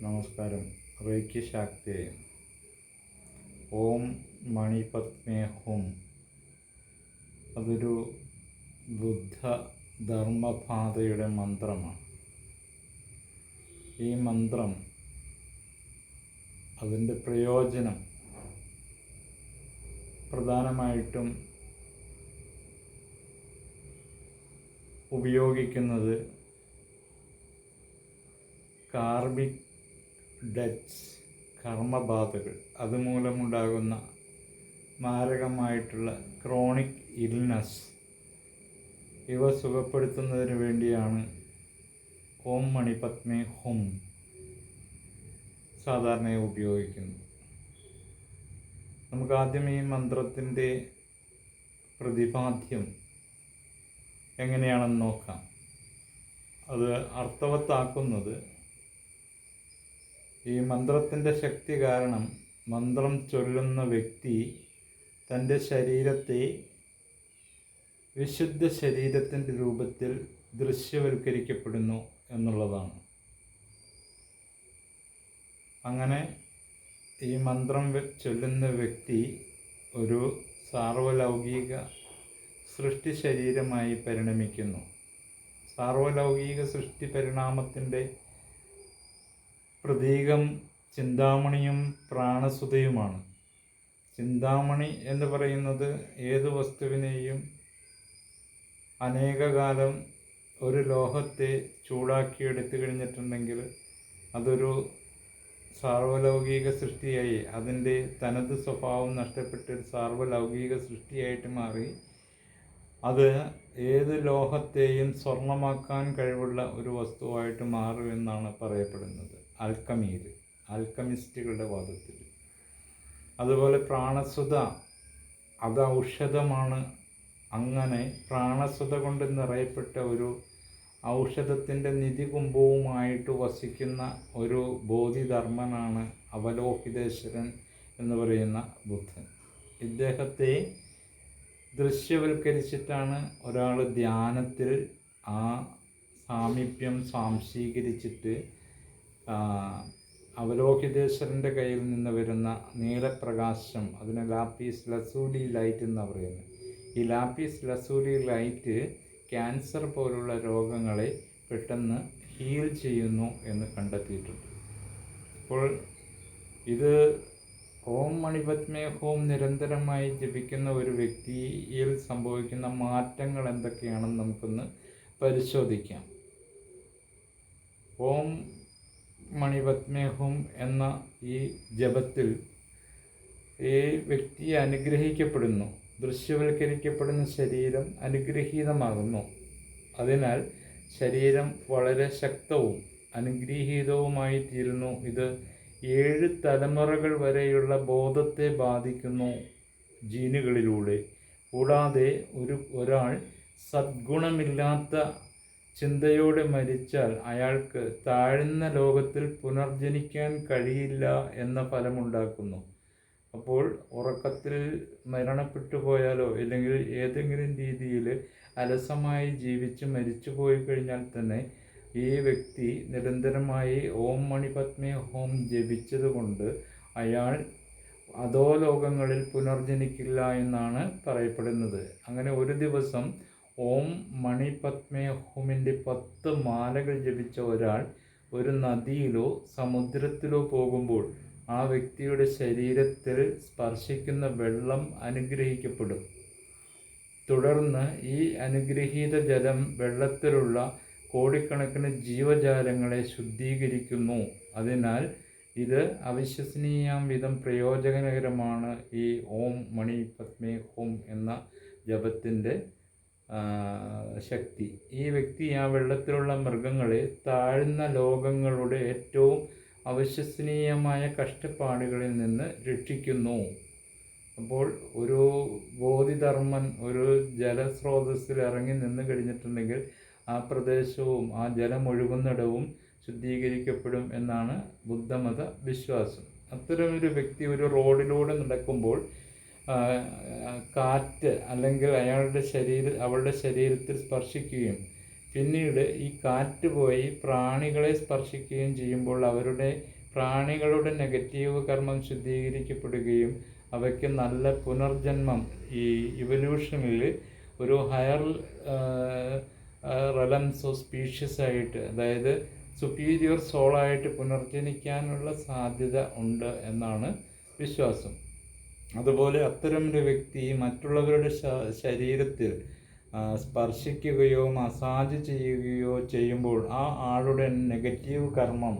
നമസ്കാരം. റേക്കി ശാക്തേ. ഓം മണിപത്മേ ഹോം. അതൊരു ബുദ്ധ ധർമ്മപാതയുടെ മന്ത്രമാണ് ഈ മന്ത്രം അതിന്റെ പ്രയോജനം പ്രധാനമായിട്ടും ഉപയോഗിക്കുന്നത് കാർബിക് ഡെറ്റ്സ് കർമ്മബാധകൾ അതുമൂലമുണ്ടാകുന്ന മാരകമായിട്ടുള്ള ക്രോണിക് ഇൽനസ് ഇവ സുഖപ്പെടുത്തുന്നതിന് വേണ്ടിയാണ് ഓം മണിപത്മേ ഹും സാധാരണയായി ഉപയോഗിക്കുന്നത്. നമുക്ക് ആദ്യം ഈ മന്ത്രത്തിന്റെ പ്രതിപാദ്യം എങ്ങനെയാണെന്ന് നോക്കാം. അത് അർത്ഥവത്താക്കുന്നത് ഈ മന്ത്രത്തിന്റെ ശക്തി കാരണം മന്ത്രം ചൊല്ലുന്ന വ്യക്തി തന്റെ ശരീരത്തെ വിശുദ്ധ ശരീരത്തിന്റെ രൂപത്തിൽ ദൃശ്യവൽക്കരിക്കപ്പെടുന്നു എന്നുള്ളതാണ്. അങ്ങനെ ഈ മന്ത്രം ചൊല്ലുന്ന വ്യക്തി ഒരു സാർവലൗകിക സൃഷ്ടി ശരീരമായി പരിണമിക്കുന്നു. സാർവലൗകിക സൃഷ്ടി പരിണാമത്തിന്റെ പ്രതീകം ചിന്താമണിയും പ്രാണസുതയുമാണ്. ചിന്താമണി എന്ന് പറയുന്നത് ഏത് വസ്തുവിനെയും അനേകകാലം ഒരു ലോഹത്തെ ചൂടാക്കി എടുത്തു കഴിഞ്ഞിട്ടുണ്ടെങ്കിൽ അതൊരു സാർവലൗകിക സൃഷ്ടിയായി അതിന്റെ തനത് സ്വഭാവം നഷ്ടപ്പെട്ട് സാർവലൗകിക സൃഷ്ടിയായിട്ട് മാറി. അത് ഏത് ലോഹത്തെയും സ്വർണമാക്കാൻ കഴിവുള്ള ഒരു വസ്തുവായിട്ട് മാറുമെന്നാണ് പറയപ്പെടുന്നത്. ആൽക്കമിയിൽ അൽക്കമിസ്റ്റുകളുടെ വാദത്തിൽ. അതുപോലെ പ്രാണസുത അത് ഔഷധമാണ്. അങ്ങനെ പ്രാണസുത കൊണ്ട് നിറയപ്പെട്ട ഒരു ഔഷധത്തിന്റെ നിധികുംഭവുമായിട്ട് വസിക്കുന്ന ഒരു ബോധിധർമ്മനാണ് അവലോഹിതേശ്വരൻ എന്ന് പറയുന്ന ബുദ്ധൻ. ഇദ്ദേഹത്തെ ദൃശ്യവൽക്കരിച്ചിട്ടാണ് ഒരാൾ ധ്യാനത്തിൽ ആ സാമീപ്യം സ്വാംശീകരിച്ചിട്ട് അവലോകിതേശ്വരന്റെ കയ്യിൽ നിന്ന് വരുന്ന നീലപ്രകാശം അതിനെ ലാപ്പീസ് ലസൂലി ലൈറ്റ് എന്ന് പറയുന്നത്. ഈ ലാപ്പീസ് ലസൂലി ലൈറ്റ് ക്യാൻസർ പോലുള്ള രോഗങ്ങളെ പെട്ടെന്ന് ഹീൽ ചെയ്യുന്നു എന്ന് കണ്ടെത്തിയിട്ടുണ്ട്. അപ്പോൾ ഇത് ഓം മണിപത്മേ ഹോം നിരന്തരമായി ജപിക്കുന്ന ഒരു വ്യക്തിയിൽ സംഭവിക്കുന്ന മാറ്റങ്ങൾ എന്തൊക്കെയാണെന്ന് നമുക്കൊന്ന് പരിശോധിക്കാം. ഓം മണിപത്മേ ഹോം എന്ന ഈ ജപത്തിൽ ഈ വ്യക്തി അനുഗ്രഹിക്കപ്പെടുന്നു. ദൃശ്യവൽക്കരിക്കപ്പെടുന്ന ശരീരം അനുഗ്രഹീതമാകുന്നു. അതിനാൽ ശരീരം വളരെ ശക്തവും അനുഗ്രഹീതവുമായി തീരുന്നു ഇത് ഏഴ് തലമുറകൾ വരെയുള്ള ബോധത്തെ ബാധിക്കുന്നു ജീനുകളിലൂടെ. കൂടാതെ ഒരു ഒരാൾ സദ്ഗുണമില്ലാത്ത ചിന്തയോടെ മരിച്ചാൽ അയാൾക്ക് താഴ്ന്ന ലോകത്തിൽ പുനർജനിക്കാൻ കഴിയില്ല എന്ന ഫലമുണ്ടാക്കുന്നു. അപ്പോൾ ഉറക്കത്തിൽ മരണപ്പെട്ടു പോയാലോ അല്ലെങ്കിൽ ഏതെങ്കിലും രീതിയിൽ അലസമായി ജീവിച്ച് മരിച്ചു പോയി കഴിഞ്ഞാൽ തന്നെ ഈ വ്യക്തി നിരന്തരമായി ഓം മണിപത്മേ ഹോം ജപിച്ചതുകൊണ്ട് അയാൾ അതോ ലോകങ്ങളിൽ പുനർജനിക്കില്ല എന്നാണ് പറയപ്പെടുന്നത്. അങ്ങനെ ഒരു ദിവസം ഓം മണിപത്മേ ഹോമിന്റെ പത്ത് മാലകൾ ജപിച്ച ഒരാൾ ഒരു നദിയിലോ സമുദ്രത്തിലോ പോകുമ്പോൾ ആ വ്യക്തിയുടെ ശരീരത്തിൽ സ്പർശിക്കുന്ന വെള്ളം അനുഗ്രഹിക്കപ്പെടും. തുടർന്ന് ഈ അനുഗ്രഹീത ജലം വെള്ളത്തിലുള്ള കോടിക്കണക്കിന് ജീവജാലങ്ങളെ ശുദ്ധീകരിക്കുന്നു. അതിനാൽ ഇത് അവിശ്വസനീയം വിധം പ്രയോജനകരമാണ് ഈ ഓം മണി പത്മേ ഹോം എന്ന ജപത്തിന്റെ ശക്തി. ഈ വ്യക്തി ആ വെള്ളത്തിലുള്ള മൃഗങ്ങളെ താഴ്ന്ന ലോകങ്ങളുടെ ഏറ്റവും അവിശ്വസനീയമായ കഷ്ടപ്പാടുകളിൽ നിന്ന് രക്ഷിക്കുന്നു. അപ്പോൾ ഒരു ബോധിധർമ്മൻ ഒരു ജലസ്രോതസ്സിൽ ഇറങ്ങി നിന്ന് കഴിഞ്ഞിട്ടുണ്ടെങ്കിൽ ആ പ്രദേശവും ആ ജലം ഒഴുകുന്നിടവും ശുദ്ധീകരിക്കപ്പെടും എന്നാണ് ബുദ്ധമത വിശ്വാസം. അത്തരമൊരു വ്യക്തി ഒരു റോഡിലൂടെ നടക്കുമ്പോൾ കാറ്റ് അല്ലെങ്കിൽ അയാളുടെ ശരീര അവളുടെ ശരീരത്തിൽ സ്പർശിക്കുകയും പിന്നീട് ഈ കാറ്റ് പോയി പ്രാണികളെ സ്പർശിക്കുകയും ചെയ്യുമ്പോൾ അവരുടെ പ്രാണികളുടെ നെഗറ്റീവ് കർമ്മം ശുദ്ധീകരിക്കപ്പെടുകയും അവയ്ക്ക് നല്ല പുനർജന്മം ഈ ഇവല്യൂഷനിൽ ഒരു ഹയർ റലംസോ സ്പീഷ്യസ് ആയിട്ട് അതായത് സുപ്പീരിയർ സോളായിട്ട് പുനർജനിക്കാനുള്ള സാധ്യത ഉണ്ട് എന്നാണ് വിശ്വാസം. അതുപോലെ അത്തരമൊരു വ്യക്തി മറ്റുള്ളവരുടെ ശരീരത്തിൽ സ്പർശിക്കുകയോ മസാജ് ചെയ്യുകയോ ചെയ്യുമ്പോൾ ആ ആളുടെ നെഗറ്റീവ് കർമ്മം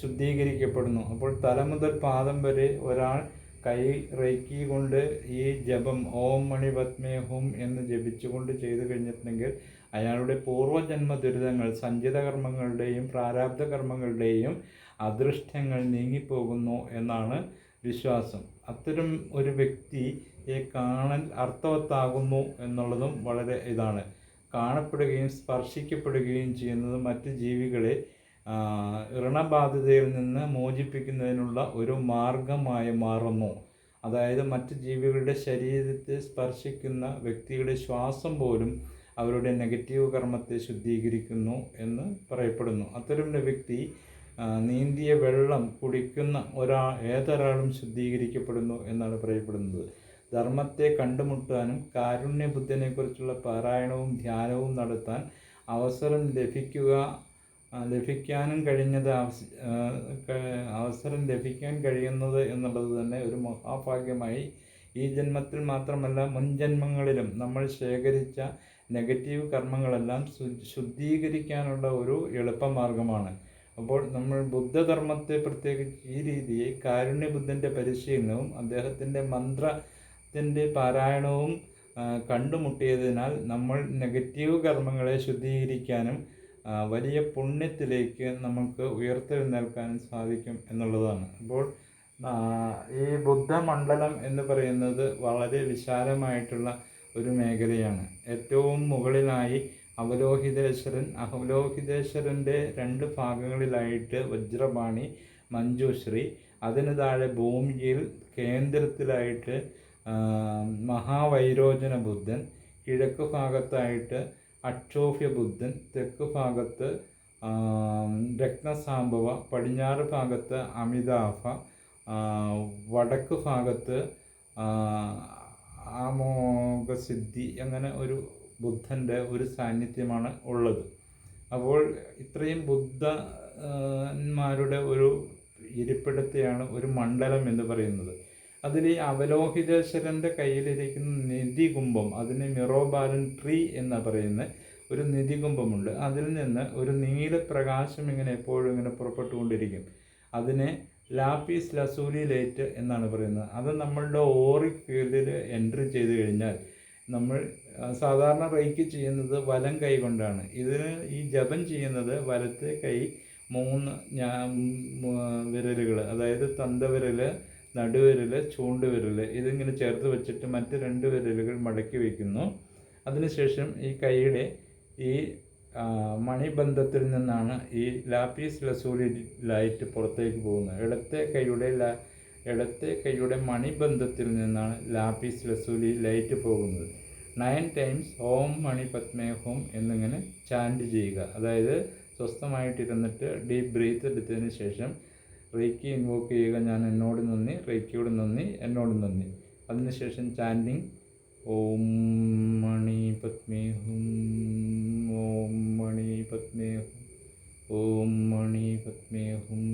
ശുദ്ധീകരിക്കപ്പെടുന്നു. അപ്പോൾ തല മുതൽ പാദം വരെ ഒരാൾ കൈ റേക്കി കൊണ്ട് ഈ ജപം ഓം മണി പത്മേ ഹും എന്ന് ജപിച്ചുകൊണ്ട് ചെയ്തു കഴിഞ്ഞിട്ടുണ്ടെങ്കിൽ അയാളുടെ പൂർവജന്മ ദുരിതങ്ങൾ സഞ്ചിത കർമ്മങ്ങളുടെയും പ്രാരാബ്ധ കർമ്മങ്ങളുടെയും അദൃഷ്ടങ്ങൾ നീങ്ങിപ്പോകുന്നു എന്നാണ് വിശ്വാസം. അത്തരം ഒരു വ്യക്തിയെ കാണൽ അർത്ഥവത്താകുന്നു എന്നുള്ളതും വളരെ ഇതാണ്. കാണപ്പെടുകയും സ്പർശിക്കപ്പെടുകയും ചെയ്യുന്നത് മറ്റ് ജീവികളെ ഋണബാധിതയിൽ നിന്ന് മോചിപ്പിക്കുന്നതിനുള്ള ഒരു മാർഗമായി മാറുന്നു. അതായത് മറ്റ് ജീവികളുടെ ശരീരത്തെ സ്പർശിക്കുന്ന വ്യക്തിയുടെ ശ്വാസം പോലും അവരുടെ നെഗറ്റീവ് കർമ്മത്തെ ശുദ്ധീകരിക്കുന്നു എന്ന് പറയപ്പെടുന്നു. അത്തരം വ്യക്തി നീന്തിയ വെള്ളം കുടിക്കുന്ന ഒരാ ഏതൊരാളും ശുദ്ധീകരിക്കപ്പെടുന്നു എന്നാണ് പറയപ്പെടുന്നത്. ധർമ്മത്തെ കണ്ടുമുട്ടാനും കാരുണ്യബുദ്ധനെക്കുറിച്ചുള്ള പാരായണവും ധ്യാനവും നടത്താൻ അവസരം ലഭിക്കുക ലഭിക്കാനും കഴിഞ്ഞത് അവസരം ലഭിക്കാൻ കഴിയുന്നത് എന്നുള്ളത് തന്നെ ഒരു മഹാഭാഗ്യമായി ഈ ജന്മത്തിൽ മാത്രമല്ല മുൻ ജന്മങ്ങളിലും നമ്മൾ ശേഖരിച്ച നെഗറ്റീവ് കർമ്മങ്ങളെല്ലാം ശുദ്ധീകരിക്കാനുള്ള ഒരു എളുപ്പമാർഗമാണ്. അപ്പോൾ നമ്മൾ ബുദ്ധധർമ്മത്തെ പ്രത്യേകിച്ച് ഈ രീതിയെ കാരുണ്യബുദ്ധന്റെ പരിശീലനവും അദ്ദേഹത്തിന്റെ മന്ത്രത്തിന്റെ പാരായണവും കണ്ടുമുട്ടിയതിനാൽ നമ്മൾ നെഗറ്റീവ് കർമ്മങ്ങളെ ശുദ്ധീകരിക്കാനും വലിയ പുണ്യത്തിലേക്ക് നമുക്ക് ഉയർത്തെഴുന്നേൽക്കാനും സാധിക്കും എന്നുള്ളതാണ്. അപ്പോൾ ഈ ബുദ്ധമണ്ഡലം എന്ന് പറയുന്നത് വളരെ വിശാലമായിട്ടുള്ള ഒരു മേഖലയാണ്. ഏറ്റവും മുകളിലായി അവലോഹിതേശ്വരൻ അവലോഹിതേശ്വരന്റെ രണ്ട് ഭാഗങ്ങളിലായിട്ട് വജ്രപാണി മഞ്ജുശ്രീ. അതിന് താഴെ ഭൂമിയിൽ കേന്ദ്രത്തിലായിട്ട് മഹാവൈരോചന ബുദ്ധൻ. കിഴക്ക് ഭാഗത്തായിട്ട് അക്ഷോഭ്യ ബുദ്ധൻ. തെക്ക് ഭാഗത്ത് രക്തസാംഭവ പടിഞ്ഞാറ് ഭാഗത്ത് അമിതാഭ. വടക്ക് ഭാഗത്ത് ആമോകസിദ്ധി അങ്ങനെ ഒരു ബുദ്ധന്റെ ഒരു സാന്നിധ്യമാണ് ഉള്ളത്. അപ്പോൾ ഇത്രയും ബുദ്ധന്മാരുടെ ഒരു ഇരിപ്പിടത്തെയാണ് ഒരു മണ്ഡലം എന്ന് പറയുന്നത്. അതിൽ ഈ അവലോഹിതേശ്വരന്റെ കയ്യിലിരിക്കുന്ന നിധികുംഭം അതിന് മിറോബാലൻ ട്രീ എന്ന് പറയുന്ന ഒരു നിധികുംഭമുണ്ട്. അതിൽ നിന്ന് ഒരു നീല പ്രകാശം ഇങ്ങനെ എപ്പോഴും ഇങ്ങനെ പുറപ്പെട്ടുകൊണ്ടിരിക്കും. അതിനെ ലാപ്പീസ് ലസൂലി ലൈറ്റ് എന്നാണ് പറയുന്നത്. അത് നമ്മളുടെ ഓറിക് ഫീൽഡിൽ എൻട്രി ചെയ്ത് കഴിഞ്ഞാൽ നമ്മൾ സാധാരണ റൈക്ക് ചെയ്യുന്നത് വലം കൈ കൊണ്ടാണ്. ഇതിന് ഈ ജപം ചെയ്യുന്നത് വലത്തെ കൈ മൂന്ന് വിരലുകൾ അതായത് തന്തവിരൽ നടുവിരൽ ചൂണ്ടുവിരൽ ഇതിങ്ങനെ ചേർത്ത് വെച്ചിട്ട് മറ്റ് രണ്ട് വിരലുകൾ മടക്കി വയ്ക്കുന്നു അതിനുശേഷം ഈ കൈയുടെ ഈ മണിബന്ധത്തിൽ നിന്നാണ് ഈ ലാപ്പീസ് ലസൂലി ലൈറ്റ് പുറത്തേക്ക് പോകുന്നത്. ഇടത്തെ കൈയുടെ ലാ ഇടത്തെ കൈയുടെ മണിബന്ധത്തിൽ നിന്നാണ് ലാപ്പീസ് ലസൂലി ലൈറ്റ് പോകുന്നത്. നയൻ ടൈംസ് ഓം മണി പത്മേ ഹോം എന്നിങ്ങനെ ചാൻഡ് ചെയ്യുക. അതായത് സ്വസ്ഥമായിട്ടിരുന്നിട്ട് ഡീപ്പ് ബ്രീത്ത് എടുത്തതിന് ശേഷം റേക്കി ഇൻവോക്ക് ചെയ്യുക. ഞാൻ എന്നോട് നന്ദി റേക്കിയോട് നന്ദി എന്നോട് നന്ദി. അതിനുശേഷം ചാൻഡിങ് ഓം മണി പത്മേ ഹും ഓം മണി പത്മേ ഹും ഓം മണി പത്മേ ഹും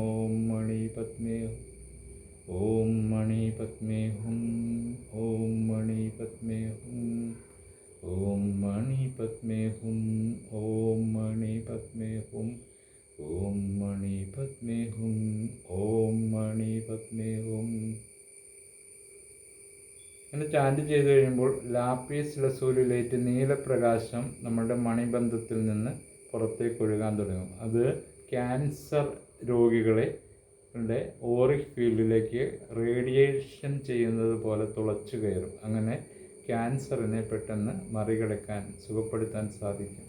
ഓം മണി പത്മേ ഹും ഓം മണി പത്മേ ഹും ഓം മണി പത്മേ പത്മേ ഹും ഓം മണി പത്മേ ഹും ഓം മണി പത്മേ ഹും ഓം മണി പത്മേ ഹും എന്ന് ചാന്റ് ചെയ്ത് കഴിയുമ്പോൾ ലാപ്പീസ് ലസൂലിലേറ്റ് നീലപ്രകാശം നമ്മുടെ മണിബന്ധത്തിൽ നിന്ന് പുറത്തേക്ക് ഒഴുകാൻ തുടങ്ങും. അത് ക്യാൻസർ രോഗികളെ ഓറിക് ഫീൽഡിലേക്ക് റേഡിയേഷൻ ചെയ്യുന്നത് പോലെ തുളച്ചു കയറും. അങ്ങനെ ക്യാൻസറിനെ പെട്ടെന്ന് മറികടക്കാൻ സുഖപ്പെടുത്താൻ സാധിക്കും.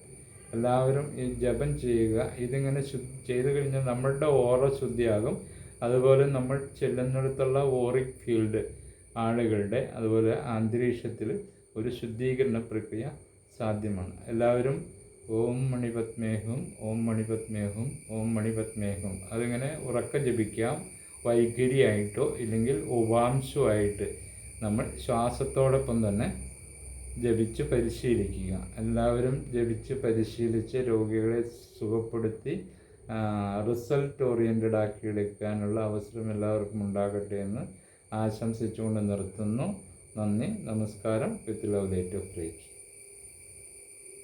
എല്ലാവരും ഈ ജപം ചെയ്യുക. ഇതിങ്ങനെ ശു ചെയ്തു കഴിഞ്ഞാൽ നമ്മളുടെ ഓറ ശുദ്ധിയാകും. അതുപോലെ നമ്മൾ ചെല്ലുന്നിടത്തുള്ള ഓറിക് ഫീൽഡ് ആളുകളുടെ അതുപോലെ അന്തരീക്ഷത്തിൽ ഒരു ശുദ്ധീകരണ പ്രക്രിയ സാധ്യമാണ്. എല്ലാവരും ഓം മണിപത്മേഹും ഓം മണിപത്മേഹും ഓം മണിപത്മേഹും അതിങ്ങനെ ഉറക്ക ജപിക്കാം. വൈഖരിയായിട്ടോ ഇല്ലെങ്കിൽ ഉപാംശമായിട്ട് നമ്മൾ ശ്വാസത്തോടൊപ്പം തന്നെ ജപിച്ച് പരിശീലിക്കുക. എല്ലാവരും ജപിച്ച് പരിശീലിച്ച് രോഗികളെ സുഖപ്പെടുത്തി റിസൾട്ട് ഓറിയന്റഡ് ആക്കി എടുക്കാനുള്ള അവസരം എല്ലാവർക്കും ഉണ്ടാകട്ടെ എന്ന് ആശംസിച്ചുകൊണ്ട് നിർത്തുന്നു. നന്ദി. നമസ്കാരം. With love light of reiki